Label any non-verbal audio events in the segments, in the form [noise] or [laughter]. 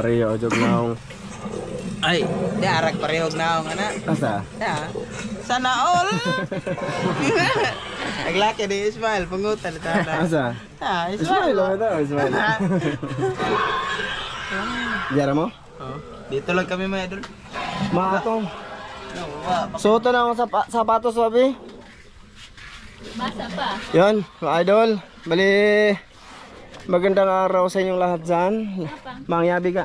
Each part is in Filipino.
Pareho, jog naong. Ay, di arag parehog na ako na. Asa? Ya. Sana all. [laughs] Naglaki di Ismail, pangutan ito na. Asa? Ah, [laughs] Ismail, Ismail. ano ito? Ismail. Diyara mo? Oh, dito lang kami mga idol. Wa- Suot na akong sapa sapatos, sabi. Basa pa. Mga idol. Bali, magandang araw sa inyong lahat dyan. Mangyabi ka.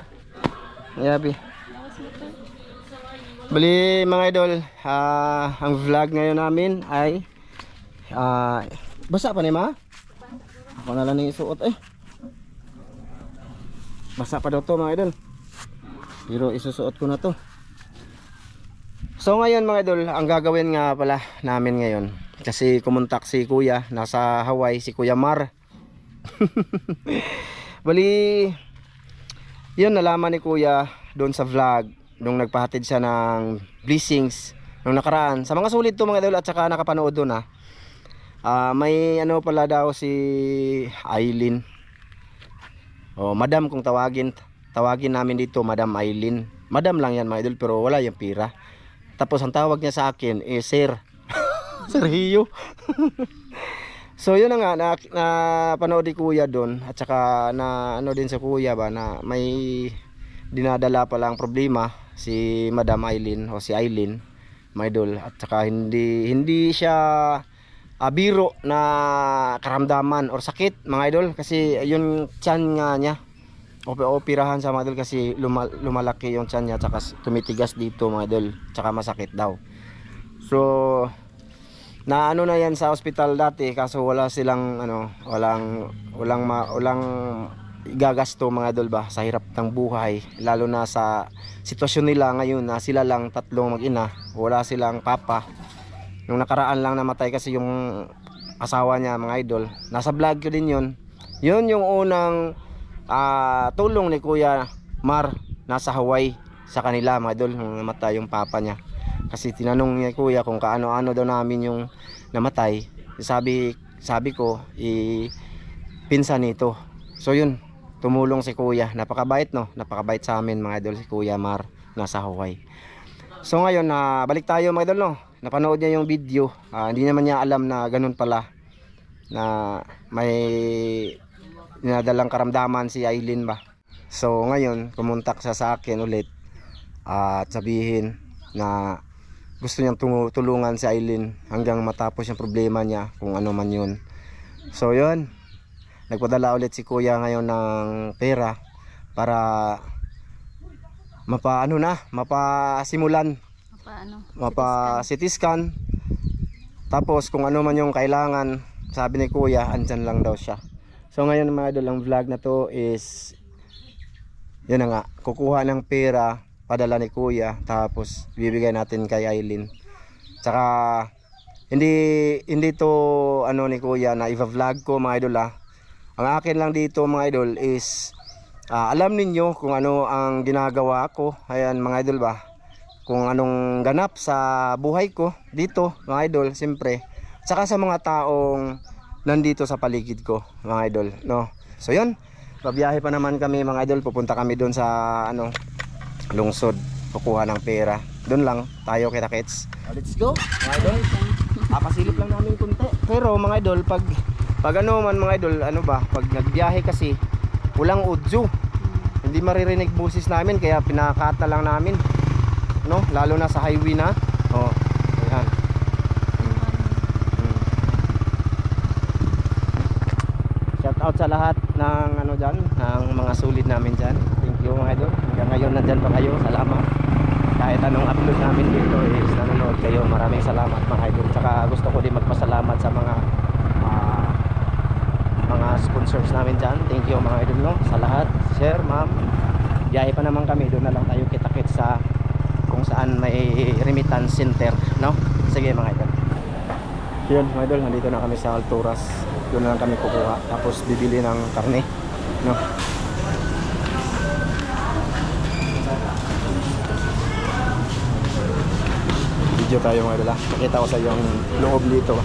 Mangyabi. Bali, mga idol, ah, ang vlog ngayon namin ay ah, basa pa ni ma? Ako na lang isuot eh. Basa pa daw to mga idol. Pero isusuot ko na to. So ngayon mga idol, ang gagawin nga pala namin ngayon kasi kumontak si Kuya nasa Hawaii si Kuya Mar. [laughs] Bali yun nalaman ni Kuya doon sa vlog nung nagpahatid siya ng blessings nung nakaraan. Sa mga sulit to mga idol at saka nakapanood doon ha. Ah, may ano pala daw si Aileen. Oh, madam kung tawagin tawagin namin dito Madam Aileen. Madam lang yan mga idol pero wala yung pira. Tapos ang tawag niya sa akin is Sir. [laughs] Sergio. [laughs] so yun na nga na, na panood ni Kuya doon at saka na ano din sa Kuya ba na may dinadala pa lang problema si Madam Aileen o si Aileen my idol at saka hindi hindi siya ah, biro na karamdaman or sakit mga idol. Kasi yun tiyan nga niya. Op operahan sa mga idol kasi luma- lumalaki yung tiyan niya tsaka tumitigas dito mga idol. Tsaka masakit daw. So na ano na yan sa ospital dati kaso wala silang ano walang walang ma, walang gagasto mga idol ba sa hirap ng buhay. Lalo na sa sitwasyon nila ngayon na sila lang tatlong mag-ina wala silang papa. Nung nakaraan lang namatay kasi yung asawa niya mga idol nasa vlog ko din yun. Yun yung unang ah, tulong ni Kuya Mar nasa Hawaii sa kanila mga idol nung namatay yung papa niya kasi tinanong niya Kuya kung kaano-ano daw namin yung namatay. Sabi sabi ko i pinsan nito. So yun tumulong si Kuya. Napakabait no? Napakabait sa amin mga idol si Kuya Mar nasa Hawaii. So ngayon na balik tayo mga idol no? Napanood niya yung video. Ah, hindi naman niya alam na ganun pala na may dinadalang karamdaman si Aileen ba. So ngayon kumontak siya sa akin ulit at sabihin na gusto niyang tulungan si Aileen hanggang matapos yung problema niya kung ano man yun. So yun. Nagpadala ulit si kuya ngayon ng pera para mapa ano na mapasimulan. Paano? mapa CT scan tapos kung ano man yung kailangan sabi ni kuya andyan lang daw siya. So ngayon mga idol ang vlog na to is yun na nga kukuha ng pera padala ni kuya tapos bibigay natin kay Aileen. Tsaka hindi hindi to ano ni kuya na i-vlog ko mga idol ah. Ang akin lang dito mga idol is ah, alam ninyo kung ano ang ginagawa ko. Ayan mga idol ba? Kung anong ganap sa buhay ko dito mga idol siyempre. Saka sa mga taong nandito sa paligid ko mga idol no? So yun. Babiyahe pa naman kami mga idol. Pupunta kami doon sa ano lungsod kukuha ng pera. Doon lang tayo kita kits let's go. Mga idol. Papasilip lang namin kunti pero mga idol pag pag ano man mga idol ano ba pag nagbiyahe kasi walang audio hindi maririnig boses namin kaya pinakata lang namin. No? Lalo na sa highway na. Oh ayan. Mm. shout out sa lahat ng ano dyan ng mga sulit namin dyan you mga idol. Hanggang ngayon nandyan pa kayo. Salamat. Kahit anong upload namin dito is nanonood kayo. Maraming salamat mga idol. Tsaka gusto ko din magpasalamat sa mga ah, mga sponsors namin dyan. Thank you mga idol no? Sa lahat. Sir ma'am biyahe pa naman kami. Doon na lang tayo kita-kit sa kung saan may remittance center no? Sige mga idol. Yun mga idol nandito na kami sa Alturas. Doon na lang kami kukuha. Tapos bibili ng karne no video tayo mga idol ah. Nakita ko sa iyo ang loob dito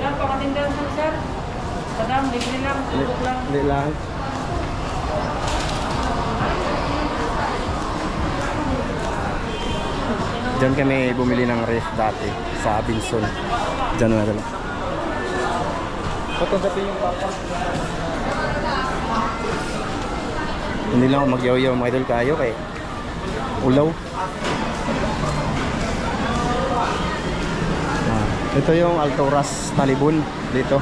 Sir, pakatindahan lang sir. Madam, libre lang, subok lang. Hindi lang. Diyan kami bumili ng ref dati sa Binson. Diyan na. Patong sa yung papa. Hindi lang ako magyaw-yaw mga idol kayo kay ulaw. Ah, ito yung Altoras Talibon dito.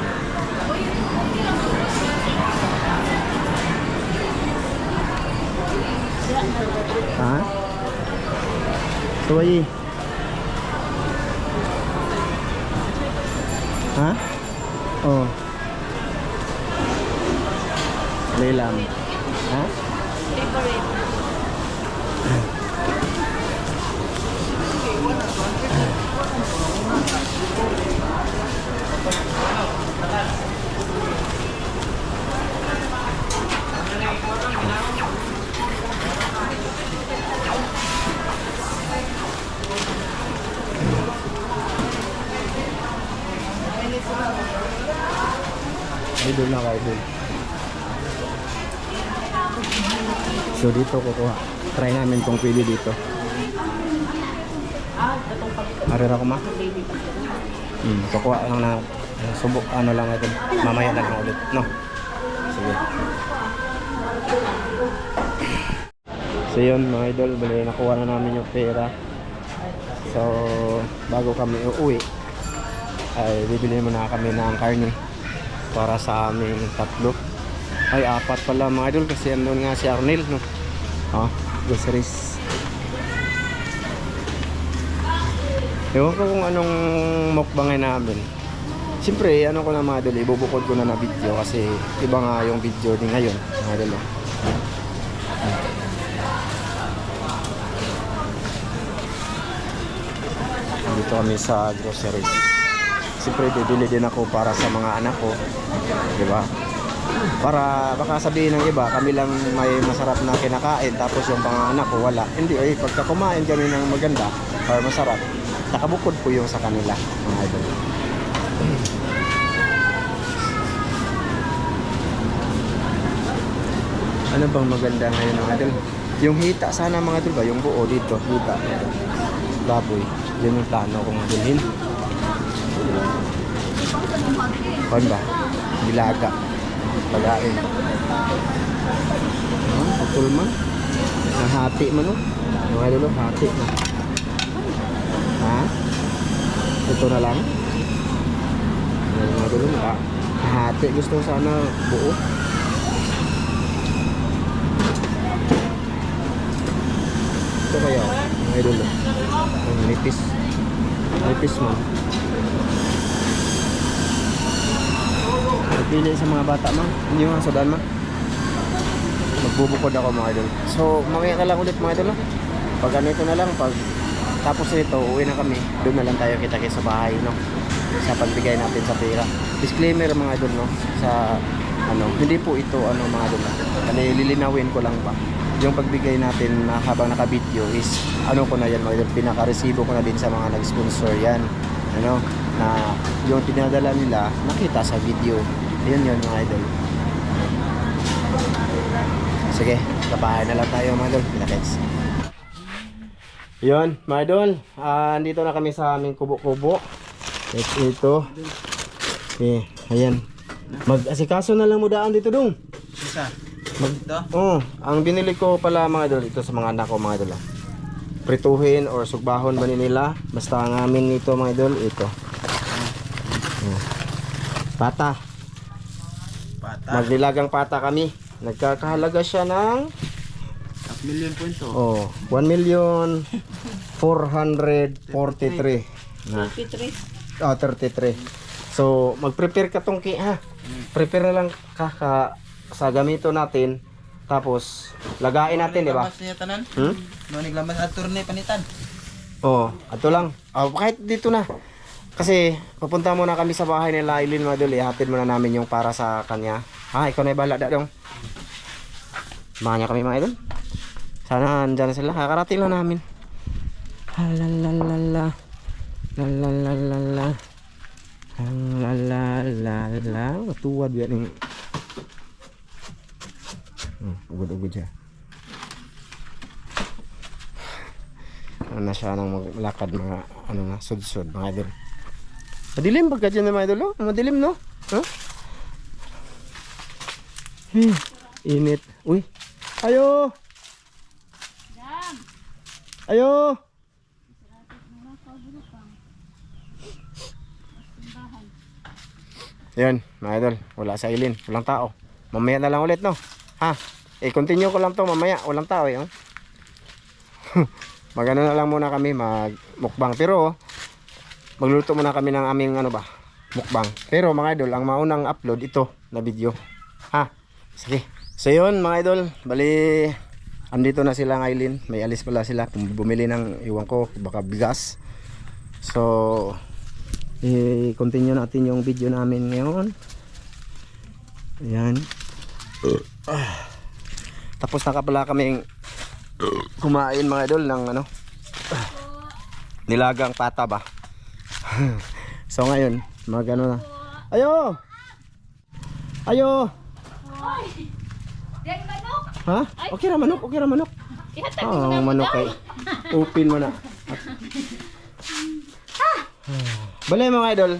Ha? Tuwayi. Ha? Oh. Idol na ka, idol. So dito kukuha. Try namin kung pwede dito. Arira ko ma? Hmm, kukuha lang na eh, subok ano lang ito. Mamaya na lang ulit, no? Sige. So yun mga idol, bali nakuha na namin yung pera. So bago kami uuwi, ay bibili muna kami ng karne para sa aming tatlo. Ay, apat pala mga idol kasi andun nga si Arnel, no? Oh, groceries. Ewan ko kung anong mukbangin namin. Siyempre, ano ko na mga idol, ibubukod ko na na video kasi iba nga yung video din ngayon, mga idol. oh. Dito kami sa groceries. Siyempre, bibili din ako para sa mga anak ko. Di ba? Para baka sabihin ng iba, kami lang may masarap na kinakain tapos yung mga anak ko wala. Hindi, ay pagka kumain kami ng maganda or masarap, nakabukod po yung sa kanila, mga idol. Ano bang maganda ngayon mga idol? Yung hita sana mga idol ba? Yung buo dito, hita. Baboy. Yun yung plano kong bilhin. Kwan ba? Bilaga. Pagain. Ah, putol man. Nahati man oh. Yung ano no, hati na. Ha? Ito na lang. Yung mga dulo. Hati gusto sana buo. Ito kaya, mga idol. Ang nipis. Nipis mo. Nagpili sa mga bata ma. Hindi mga sudan ma. Magbubukod ako mga idol. So, mamaya na lang ulit mga idol. no? Pag ganito na lang, pag tapos nito, uwi na kami. Doon na lang tayo kita-kita sa bahay, no? Sa pagbigay natin sa pera. Disclaimer mga idol, no? Sa, ano, hindi po ito, ano mga idol. no? Kasi lilinawin ko lang pa. Yung pagbigay natin na habang naka-video is, ano ko na yan mga idol, pinaka-resibo ko na din sa mga nag-sponsor yan. Ano, na yung pinadala nila, nakita sa video. Yun yun mga idol. Sige, sa bahay na lang tayo mga idol. Pinakits. Yun, mga idol. Ah, andito na kami sa aming kubo-kubo. Ito, ito. Eh, ayan. Mag-asikaso na lang mo daan dito dong. Isa. Mag Ito. Oh, ang binili ko pala mga idol, ito sa mga anak ko mga idol. ah. Prituhin or sugbahon ba ni nila? Basta ang amin nito mga idol, ito. Oh. Pata. Pata. Maglilagang pata kami. Nagkakahalaga siya ng Half million po ito. oh, 1 million 443 na. 53. Oh, 33. So, mag-prepare ka tong ha. Prepare na lang ka, ka sa gamito natin. Tapos, lagain natin, di ba? Hmm? No niglamas at turne panitan. Oo, ato lang. Oh, kahit dito na. Kasi pupunta muna kami sa bahay nila Eileen Maduli. Hatid muna namin yung para sa kanya. Ha, ikaw na ibala da dong. Samahan niya kami mga idol. Sana andyan na sila. Kakarating lang namin. La la la la la. La la la la la. La la la la. Tuwad yan yung... Hmm, ugod-ugod siya. Ano na siya nang maglakad mga ano na sud-sud mga idol. Madilim pagka dyan mga idol, oh. Madilim no? Huh? Hmm, init. Uy. Ayo! Ayo! Yan, mga idol. Wala sa ilin. Walang tao. Mamaya na lang ulit, no? Ha? Eh, continue ko lang to mamaya. Walang tao, eh. Oh. [laughs] Magano na lang muna kami, magmukbang. Pero, magluluto muna kami ng aming, ano ba, mukbang. Pero, mga idol, ang maunang upload ito na video. Ha? Sige. So, yun, mga idol. Bali, andito na sila ng Aileen. May alis pala sila. Bumili ng, iwan ko, baka bigas. So, i-continue natin yung video namin ngayon. Ayan. Ah. Tapos na pala kaming kumain mga idol ng ano nilagang pata ba. [laughs] so ngayon, mag ano na. Ayo! Ayo! Yan manok! Ha? Okay ra manok, okay ra manok. Ihatag Ah, ang manok kay. Open mo na. [laughs] Bale mga idol.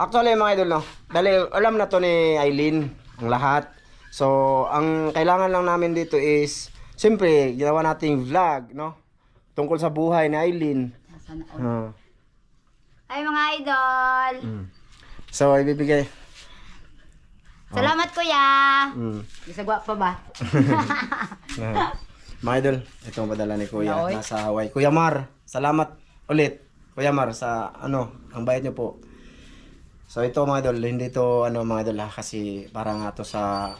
Actually mga idol no. Dali alam na to ni Eileen ang lahat. So ang kailangan lang namin dito is siyempre ginawa nating vlog no. Tungkol sa buhay ni Eileen. Ah. Ay mga idol. Mm. So ibibigay. Salamat kuya. Mm. Gisagwa pa ba? [laughs] Ah. Mga idol, itong padala ni Kuya nasa Hawaii. Kuya Mar, salamat ulit. Kuya Mar sa ano, ang bayad niyo po. So ito mga idol, hindi to ano mga idol ha, kasi para nga to sa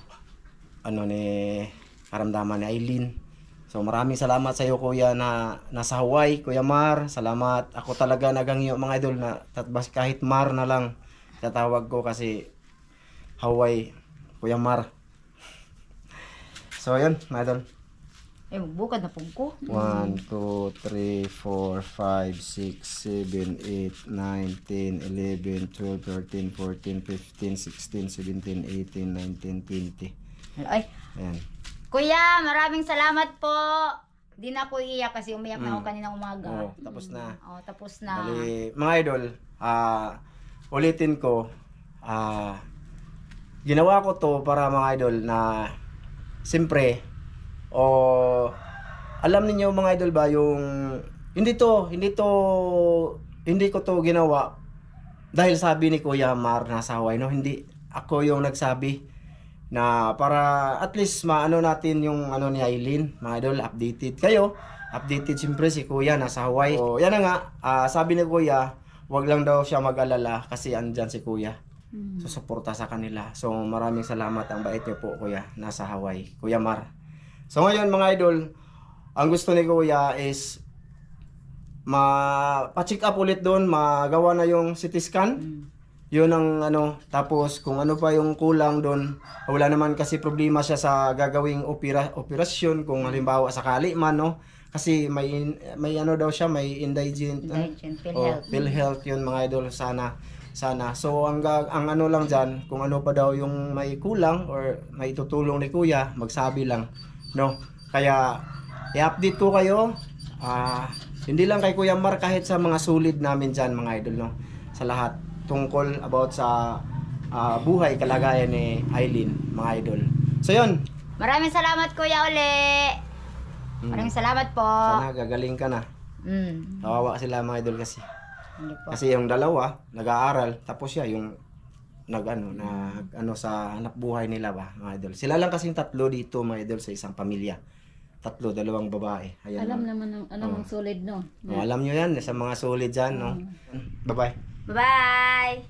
ano ni karamdaman ni Eileen. So maraming salamat sa iyo Kuya na nasa Hawaii, Kuya Mar. Salamat. Ako talaga nagangyo mga idol na tatbas kahit Mar na lang tatawag ko kasi Hawaii, Kuya Mar. So yun, mga idol. Eh, bukad na pong ko. 1, 2, 3, 4, 5, 6, 7, 8, 9, 10, 11, 12, 13, 14, 15, 16, 17, 18, 19, 20. Ay, Ayan. Kuya, maraming salamat po. Di na ako iiyak kasi umiyak na ako kaninang umaga. Oo, tapos na. Oh, tapos na. Bali, mga idol, ah ulitin ko, ah ginawa ko to para mga idol na siyempre, o alam niyo mga idol ba yung hindi to, hindi to, hindi ko to ginawa dahil sabi ni Kuya Mar nasa Hawaii, no? Hindi ako yung nagsabi na para at least maano natin yung ano ni Eileen, mga idol, updated kayo. Updated siyempre si Kuya nasa Hawaii. So, yan na nga, ah, sabi ni Kuya, wag lang daw siya mag-alala kasi andyan si Kuya. So, suporta sa kanila. So, maraming salamat ang bait niyo po, Kuya, nasa Hawaii. Kuya Mar. So, ngayon mga idol, ang gusto ni Kuya is ma-check up ulit doon, magawa na yung CT scan. Yun ang ano, tapos kung ano pa yung kulang doon, wala naman kasi problema siya sa gagawing opera, operasyon kung halimbawa sakali man no. Kasi may in- may ano daw siya, may indigent ano? Indigent, Oh, PhilHealth. Yun mga idol sana sana. So ang ang ano lang diyan, kung ano pa daw yung may kulang or may tutulong ni Kuya, magsabi lang, no? Kaya i-update ko kayo. Ah, hindi lang kay Kuya Mar kahit sa mga sulid namin diyan mga idol, no? Sa lahat tungkol about sa ah, buhay kalagayan ni Eileen, mga idol. So yun, Maraming salamat kuya uli. Maraming salamat po. sana gagaling ka na. Mm. Kawawa sila mga idol kasi. Hindi po. Kasi yung dalawa, nag-aaral, tapos siya yung nag ano, nag ano sa hanap buhay nila ba, mga idol. Sila lang kasing tatlo dito, mga idol, sa isang pamilya. Tatlo, dalawang babae. Ayan. Alam naman ng ano Oh. solid no. Oh, alam nyo yan, sa mga solid dyan, no? Bye-bye. Bye-bye.